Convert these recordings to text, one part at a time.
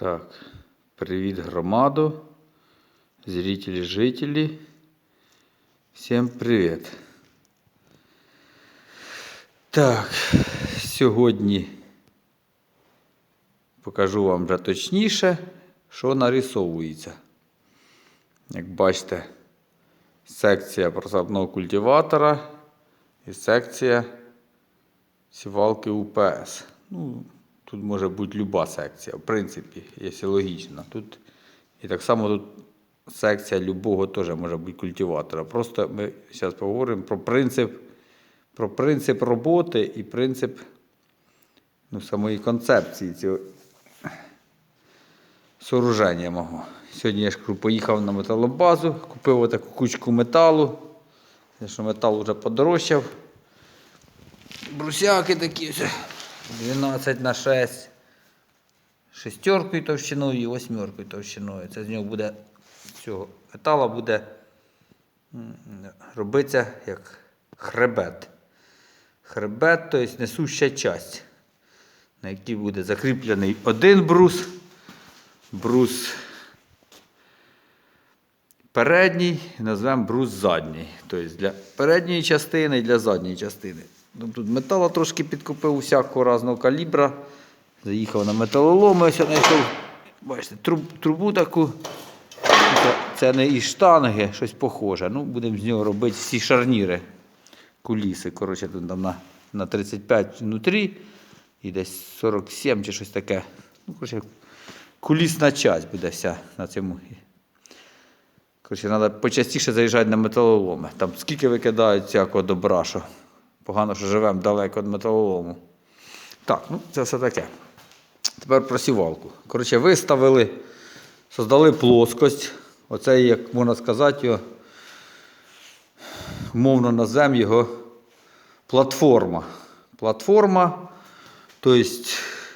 Так, привіт громаду, зрителі, жителі. Всім привіт. Так, сьогодні покажу вам вже точніше, що нарисовується. Як бачите, секція просадного культиватора і секція сівалки УПС. Ну, тут може бути люба секція, в принципі, якщо логічно. Тут і так само тут секція любого теж може бути культиватора. Просто ми зараз поговоримо про принцип, про принцип роботи і принцип ну, самої концепції цього сооруження мого. Сьогодні я ж поїхав на металобазу, купив отаку кучку металу. Що метал вже подорожчав. Брусяки такі ось, 12 на 6. Шестеркою товщиною і восьмеркою товщиною. Це з нього буде з цього метала буде м, робитися як хребет. Хребет, тобто несуща часть, на якій буде закріплений один брус, брус передній, назвемо брус задній. Тобто для передньої частини і для задньої частини. Тут металу трошки підкупив усякого різного калібра. Заїхав на металолом, ось знайшов. Бачите, труб, трубу таку. Це, не із штанги, щось похоже. Ну, будемо з нього робити всі шарніри. Куліси. Коротше, тут там на, на 35 внутрі і десь 47 чи щось таке. Ну, коротше, кулісна часть буде вся на цьому. Коротше, треба почастіше заїжджати на металоломи. Там скільки викидають всякого добра, що погано, що живемо далеко від металолому. Так, ну це все таке. Тепер про сівалку. Коротше, виставили, создали плоскость. Оце, як можна сказати, його, умовно називаємо його платформа. Платформа, тобто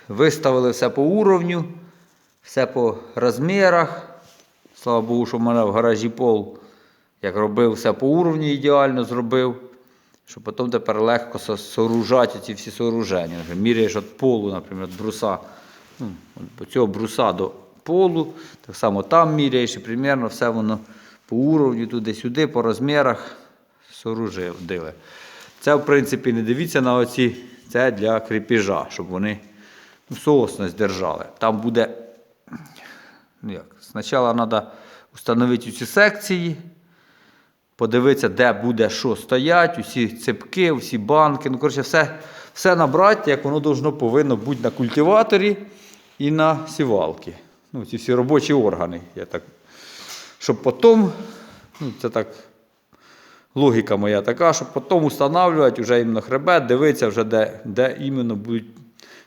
виставили все по уровню, все по розмірах. Слава Богу, що в мене в гаражі пол, як робив, все по уровню ідеально зробив. Щоб потім тепер легко со- сооружати ці всі сооруження. Міряєш від полу, наприклад, бруса, ну, цього бруса до полу, так само там міряєш і примерно все воно по уровню, туди-сюди, по розмірах сооружили. Це, в принципі, не дивіться на оці, це для кріпіжа, щоб вони ну, соосність держали. Там буде ну як, спочатку треба встановити ці секції, подивитися, де буде що стоять, усі цепки, всі банки. Ну, коротше, все, все набрати, як воно должно, повинно бути на культиваторі і на сівалці. Ну, ці всі робочі органи. Я так, щоб потім, ну, це так, логіка моя така, щоб потім встановлювати вже іменно хребет, дивитися, вже, де, де іменно будуть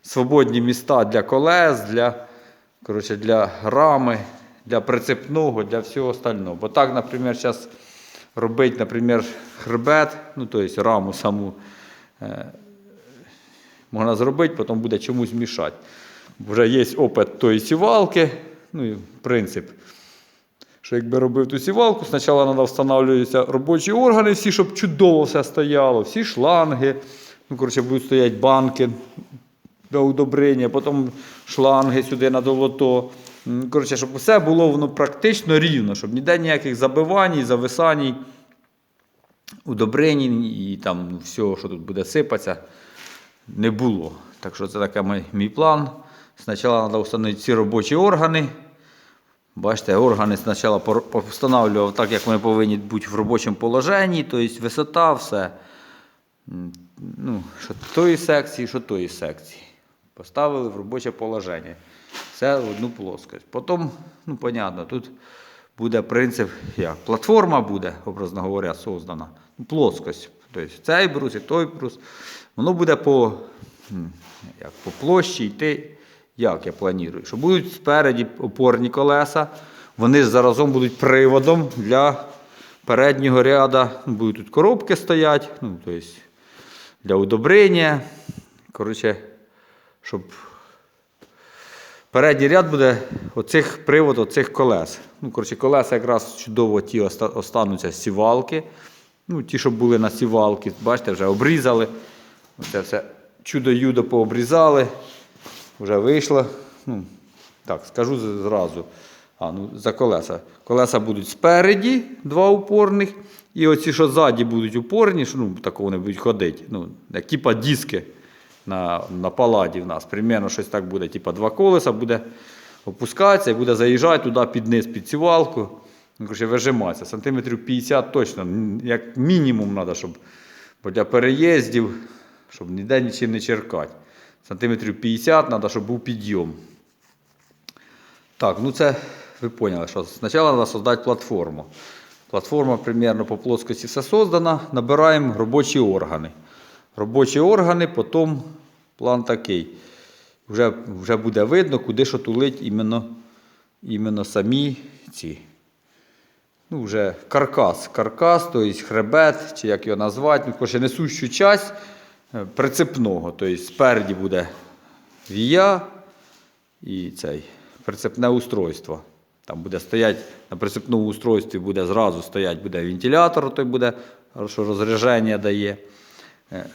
свободні міста для колес, для, коротше, для рами, для прицепного, для всього остального. Бо так, наприклад, зараз робити, наприклад, хребет, ну, тобто раму саму е, можна зробити, потім буде чомусь мішати. Вже є опит тої сівалки, ну і принцип. Що якби робив ту сівалку, спочатку треба встановлюватися робочі органи, всі, щоб чудово все стояло, всі шланги, ну, коротше, будуть стояти банки для удобрення, потім шланги сюди на долото. Коротше, щоб все було воно практично рівно, щоб ніде ніяких забивань, зависань, удобрень і там ну, всього, що тут буде сипатися, не було. Так що це такий мій, план. Спочатку треба встановити ці робочі органи. Бачите, органи спочатку встановлював так, як вони повинні бути в робочому положенні, тобто висота, все. Ну, що тої секції, що тої секції. Поставили в робоче положення. Все в одну плоскость. Потім, ну, понятно, тут буде принцип, як платформа буде, образно говоря, создана. Ну, плоскость. Тобто цей брус і той брус. Воно буде по, як, по площі йти, як я планую. Що будуть спереді опорні колеса, вони заразом будуть приводом для переднього ряду. Ну, Будуть тут коробки стоять, ну, тобто для удобрення. Коротше, щоб передній ряд буде оцих привод, оцих колес. Ну, коротше, колеса якраз чудово ті остануться сівалки. Ну, ті, що були на сівалки, бачите, вже обрізали. Оце все чудо-юдо пообрізали. Вже вийшло. Ну, Так, скажу зразу. А, ну, за колеса. Колеса будуть спереді, два упорних. І оці, що ззаді будуть упорні, що, ну, такого вони будуть ходити. Ну, як типа диски на, на паладі в нас. Примерно щось так буде. Типа два колеса буде опускатися і буде заїжджати туди під низ, під цівалку. Ну, коротше, вижиматися. Сантиметрів 50 точно. Як мінімум треба, щоб бо для переїздів, щоб ніде нічим не черкати. Сантиметрів 50 треба, щоб був підйом. Так, ну це ви поняли, що спочатку треба создати платформу. Платформа примерно по плоскості все создана. Набираємо робочі органи. Робочі органи, потім план такий. Вже, вже буде видно, куди що тулить іменно, іменно самі ці. Ну, вже каркас. Каркас, тобто хребет, чи як його назвати, ну, коротше, несущу часть е, прицепного. Тобто спереді буде вія і цей прицепне устройство. Там буде стоять на прицепному устройстві буде зразу стоять буде вентилятор, той буде, що розрядження дає. Е,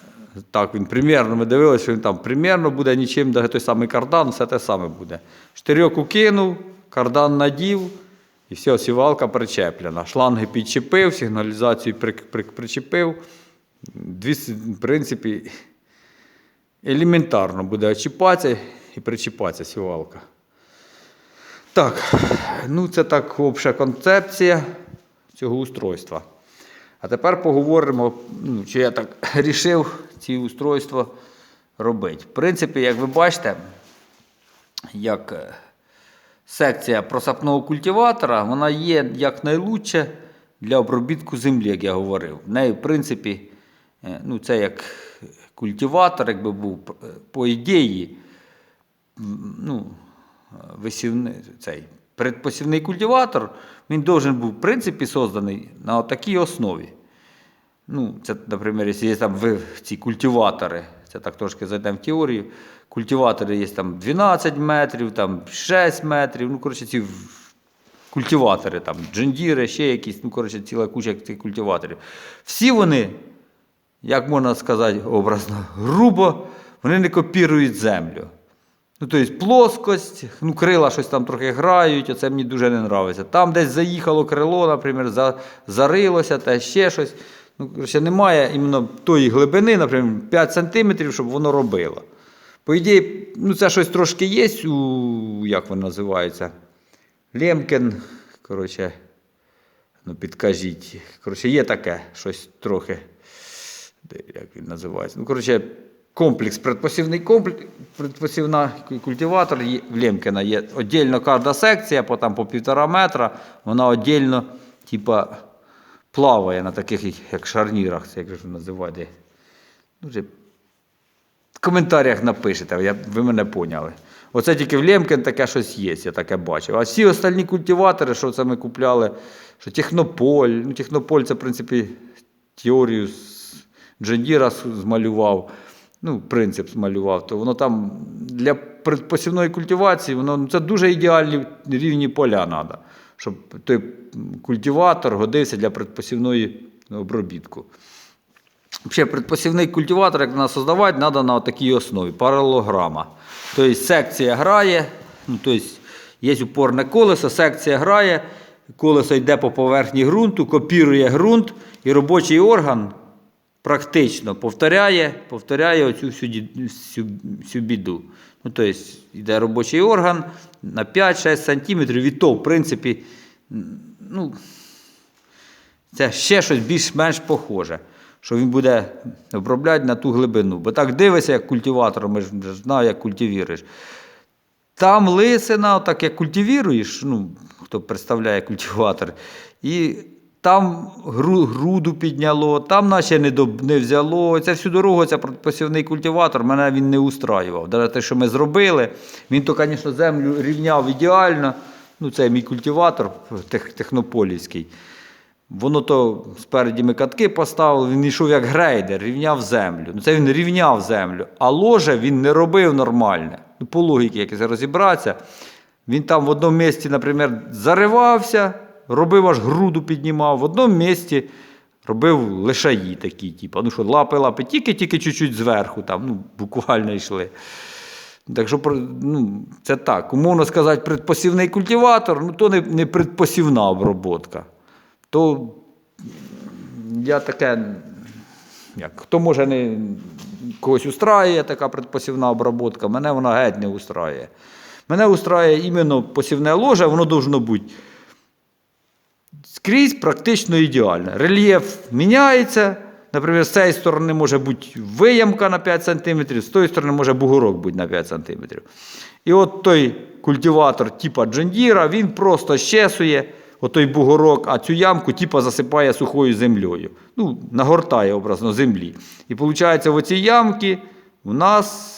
Так, він примірно, ми дивилися, що він там примірно буде нічим, навіть той самий кардан, все те саме буде. Штирьок укинув, кардан надів, і все, сівалка причеплена. Шланги підчепив, сигналізацію при, при, причепив. Дві, в принципі, елементарно буде очіпатися і причіпатися сівалка. Так, ну це так обща концепція цього устройства. А тепер поговоримо, ну, чи я так рішив ці устройства робити. В принципі, як ви бачите, як е, секція просапного культиватора, вона є як найлучше для обробітку землі, як я говорив. В неї, в принципі, е, ну, це як культиватор, якби був, е, по ідеї, ну, висівний, цей предпосівний культиватор, він должен був, в принципі, созданий на такій основі. Ну, це, наприклад, якщо є там ці культиватори, це так трошки зайдемо в теорію. Культиватори є там 12 метрів, там 6 метрів. Ну, коротше, ці культиватори, там, джендіри, ще якісь, ну, коротше, ціла куча цих культиваторів. Всі вони, як можна сказати образно, грубо, вони не копірують землю. Ну, тобто плоскость, ну, крила щось там трохи грають, оце мені дуже не подобається. Там десь заїхало крило, наприклад, за, зарилося та ще щось. Ну, коротше, немає іменно тої глибини, наприклад, 5 см, щоб воно робило. По ідеї, ну, це щось трошки є у, як воно називається? Лемкен, коротше, ну підкажіть. Коротше, є таке щось трохи. Як він називається? Ну, коротше, комплекс, предпосівний комплекс, предпосівна культиватор в Лемкіна є віддільно кожна секція, по, там, по півтора метра, вона віддільно, типа, плаває на таких, як шарнірах, це як же називають. Вже в коментарях напишете, я, ви мене поняли. Оце тільки в Лемкен таке щось є, я таке бачив. А всі остальні культиватори, що це ми купляли, що Технополь, ну Технополь це, в принципі, теорію з Джендіра змалював, ну, принцип змалював, то воно там для предпосівної культивації, воно ну, це дуже ідеальні рівні поля треба, щоб той культиватор годився для предпосівної обробітку. Взагалі, предпосівний культиватор, як треба создавати, треба на такій основі, паралелограма. Тобто секція грає, ну, тобто є упорне колесо, секція грає, колесо йде по поверхні ґрунту, копірує ґрунт, і робочий орган практично повторяє, повторяє оцю всю, всю, всю біду. Ну, тобто йде робочий орган на 5-6 сантиметрів, і то, в принципі, ну, це ще щось більш-менш похоже, що він буде обробляти на ту глибину. Бо так дивишся, як культиватор, ми ж знаю, як культивіруєш. Там лисина, так як культивіруєш, ну, хто представляє культиватор, і там гру, груду підняло, там наче не, доб, не взяло. Це всю дорогу, це посівний культиватор, мене він не устраював. Навіть те, що ми зробили, він то, звісно, землю рівняв ідеально. Ну, це мій культиватор тех, технополівський. Воно то спереді ми катки поставили, він йшов як грейдер, рівняв землю. Ну це він рівняв землю, а ложе він не робив нормальне. Ну, по логіки, якось розібратися. Він там в одному місці, наприклад, заривався, робив аж груду піднімав, в одному місці робив лишаї такі, типу, ну що, лапи, лапи, тільки-тільки чуть-чуть зверху, там, ну, буквально йшли. Так що ну, це так. Умовно сказати, предпосівний культиватор, ну то не, не предпосівна обробка. То я таке, як, хто може не когось устраює така предпосівна обробка, мене вона геть не устраює. Мене устраює іменно посівне ложе, воно должно бути скрізь практично ідеально. Рельєф міняється. Наприклад, з цієї сторони може бути виямка на 5 см, з тої сторони може бугорок бути на 5 см. І от той культиватор типа Джондіра, він просто щесує отой бугорок, а цю ямку типа засипає сухою землею. Ну, нагортає образно землі. І виходить, в оцій ямці у нас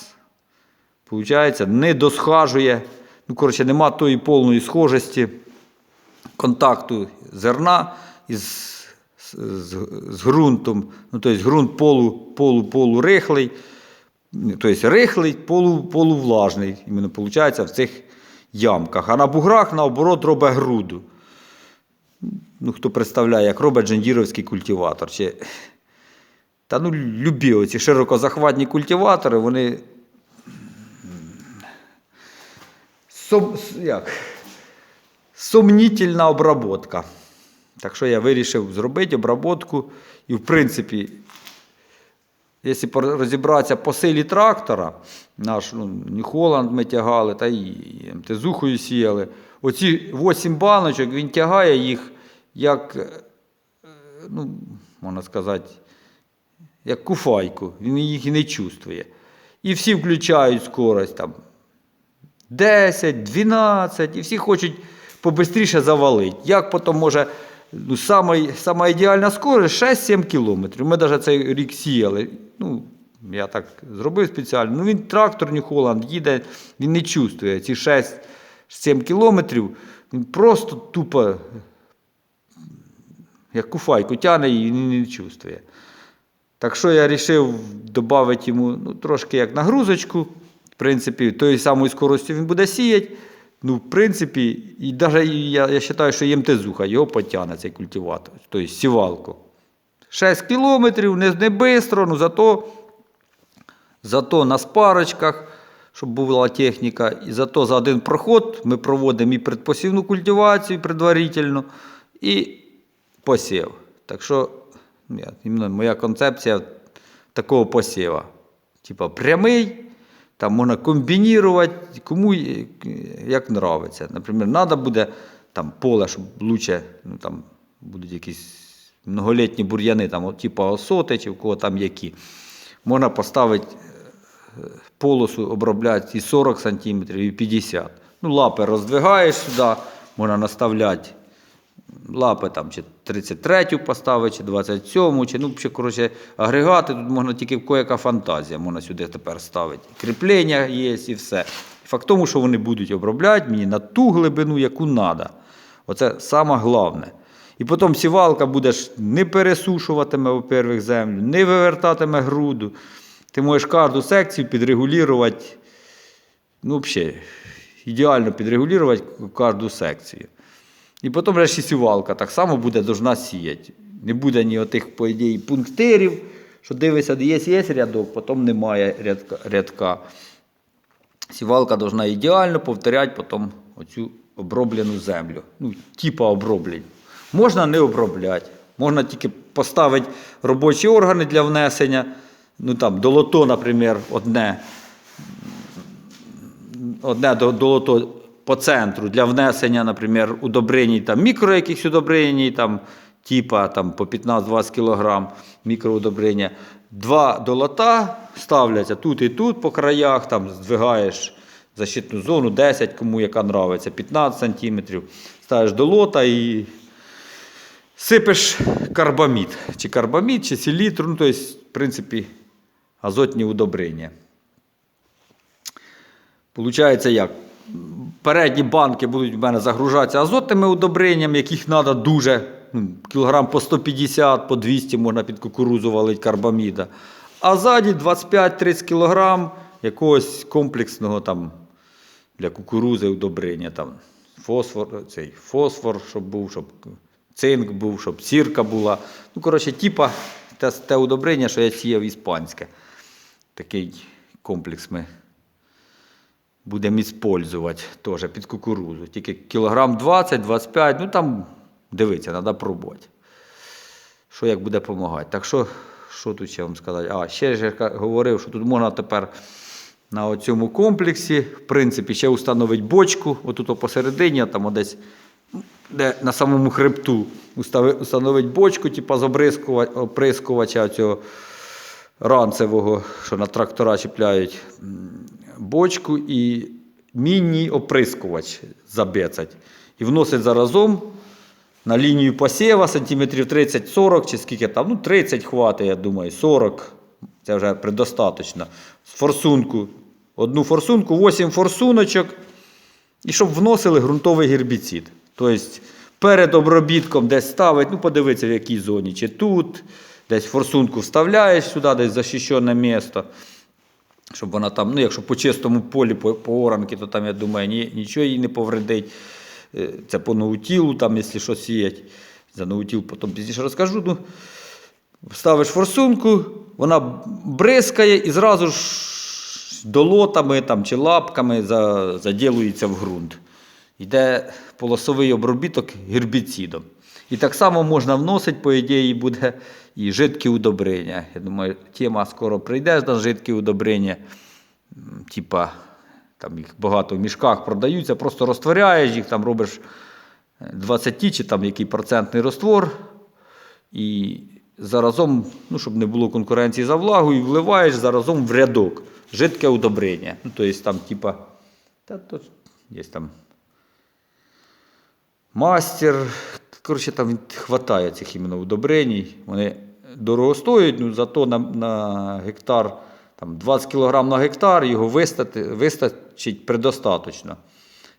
Получається, не досхажує, ну, коротше, нема тої повної схожості контакту зерна із, з, з, ґрунтом. Ну, тобто ґрунт полу, полу, полурихлий, тобто рихлий, полу, полувлажний, іменно виходить, в цих ямках. А на буграх, наоборот, робить груду. Ну, хто представляє, як робить джендіровський культиватор. Чи... Та ну, любі оці широкозахватні культиватори, вони Сом, с- як? Сомнітельна обработка. Так що я вирішив зробити обработку. І, в принципі, якщо розібратися по силі трактора, наш ну, New ми тягали, та і МТЗухою сіяли. Оці 8 баночок він тягає їх як, е, ну, можна сказати, як куфайку. Він їх і не чувствує. І всі включають скорость там 10, 12, і всі хочуть побистріше завалити. Як потім може, ну, сама, сама ідеальна скорість 6-7 кілометрів. Ми навіть цей рік сіяли. Ну, я так зробив спеціально. Ну, він трактор New Holland їде, він не чувствує ці 6-7 кілометрів. Він просто тупо, як куфайку тягне і він не чувствує. Так що я вирішив додати йому ну, трошки як нагрузочку. В принципі, тою самою скоростю він буде сіяти. Ну, в принципі, і навіть я, я вважаю, що ємтезуха його потягне цей культиватор, тобто сівалку. 6 кілометрів, не, не швидко, ну зато, зато на спарочках, щоб була техніка, і зато за один проход ми проводимо і предпосівну культивацію предварительно, і посів. Так що я, моя концепція такого посіва. Типа прямий, там можна комбінувати, кому е, як нравиться. Наприклад, треба буде там поле, щоб лучше, ну там будуть якісь многолітні бур'яни, там, от, типа осоти чи в кого там які. Можна поставити е, полосу, обробляти і 40 см, і 50 Ну, лапи роздвигаєш сюди, можна наставляти лапи там чи 33 поставити, чи 27-му, чи ну, ще, коротше, агрегати, тут можна тільки в яка фантазія, можна сюди тепер ставити. Кріплення є і все. Факт тому, що вони будуть обробляти мені на ту глибину, яку треба. Оце саме головне. І потім сівалка будеш не пересушуватиме, во-первых, землю, не вивертатиме груду. Ти можеш кожну секцію підрегулювати, ну, взагалі, ідеально підрегулювати кожну секцію. І потім вже сівалка так само буде должна сіяти. Не буде ні отих, по ідеї, пунктирів, що дивишся, є, є рядок, потім немає рядка. рядка. Сівалка должна ідеально повторяти потім оцю оброблену землю. Ну, типа оброблень. Можна не обробляти. Можна тільки поставити робочі органи для внесення. Ну там долото, наприклад, одне одне долото по центру для внесення, наприклад, удобрень, там, мікро якихось удобрень, там, типа там, по 15-20 кг мікроудобрення. Два долота ставляться тут і тут по краях, там здвигаєш защитну зону 10, кому яка нравиться, 15 см. Ставиш долота і сипеш карбамід. Чи карбамід, чи селітру, ну, тобто, в принципі, азотні удобрення. Получається як? Передні банки будуть в мене загружатися азотними удобреннями, яких треба дуже. ну, Кілограм по 150, по 200 можна під кукурузу валити карбаміда. А ззаді 25-30 кілограм якогось комплексного там для кукурузи удобрення. Там, фосфор, цей, фосфор, щоб був, щоб цинк був, щоб сірка була. Ну, коротше, типа те, те удобрення, що я сіяв іспанське. Такий комплекс ми будемо використовувати теж під кукурузу. Тільки кілограм 20-25, ну там дивитися, треба пробувати. Що як буде допомагати. Так що, що тут ще вам сказати? А, ще ж я говорив, що тут можна тепер на цьому комплексі, в принципі, ще установити бочку, отут посередині, там десь, де на самому хребту установити бочку, типу з оприскувача цього ранцевого, що на трактора чіпляють бочку і міні-оприскувач забецать. І вносить заразом на лінію посєва сантиметрів 30-40 чи скільки там, ну 30 хватить, я думаю, 40. Це вже предостаточно. З форсунку. Одну форсунку, 8 форсуночок. І щоб вносили ґрунтовий гербіцид. Тобто перед обробітком десь ставить, ну подивитися в якій зоні, чи тут, десь форсунку вставляєш сюди, десь захищене місто. Щоб вона там, ну якщо по чистому полі, по, по оранки, то там, я думаю, ні, нічого їй не повредить. Е, Це по ноутілу, там, якщо що сіять. За ноутіл потім пізніше розкажу. Ну, ставиш форсунку, вона бризкає і зразу ж долотами там, чи лапками за, заділується в ґрунт. Йде полосовий обробіток гербіцидом. І так само можна вносити, по ідеї, буде і жидкі удобрення. Я думаю, тема скоро прийде на жидкі удобрення. Типа, там їх багато в мішках продаються, просто розтворяєш їх, там робиш е, 20 чи там який процентний раствор. І заразом, ну, щоб не було конкуренції за влагу, і вливаєш заразом в рядок жидке удобрення. Ну, тобто там, типа, та то є там мастер. Коротше, там хватає цих іменно удобрень. Вони дорого стоять, ну, зато на, на гектар там, 20 кг на гектар його вистати, вистачить предостаточно.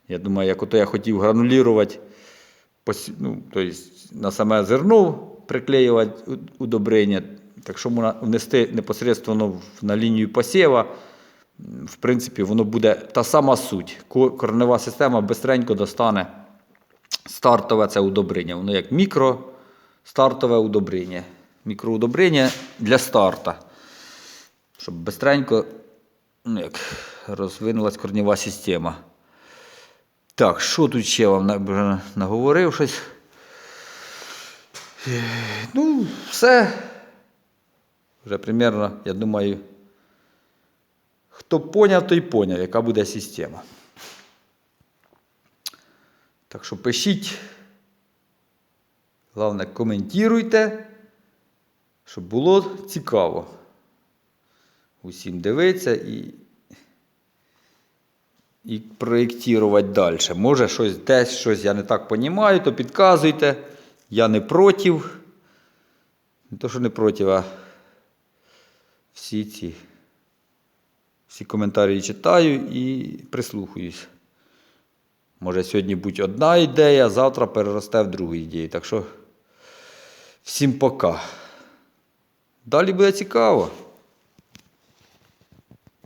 Я думаю, як ото я хотів гранулірувати ну, тобто на саме зерно приклеювати удобрення. Так що можна внести непосередньо на лінію посєва. В принципі, воно буде та сама суть. Ко- Коренева система бистренько достане стартове це удобрення. Воно як мікро стартове удобрення. Мікроудобрення для старта. Щоб бистренько ну, як, розвинулась корнєва система. Так, що тут ще вам наговорив щось? Е, Ну, все. Вже примерно, я думаю, хто поняв, той поняв, яка буде система. Так що пишіть. Головне, коментуйте, щоб було цікаво. Усім дивитися і і проєктувати далі. Може, щось десь щось я не так розумію, то підказуйте. Я не проти. Не то, що не проти, а всі ці всі коментарі читаю і прислухаюсь. Може сьогодні будь одна ідея, завтра переросте в другу ідею. Так що всім пока. Далі буде цікаво.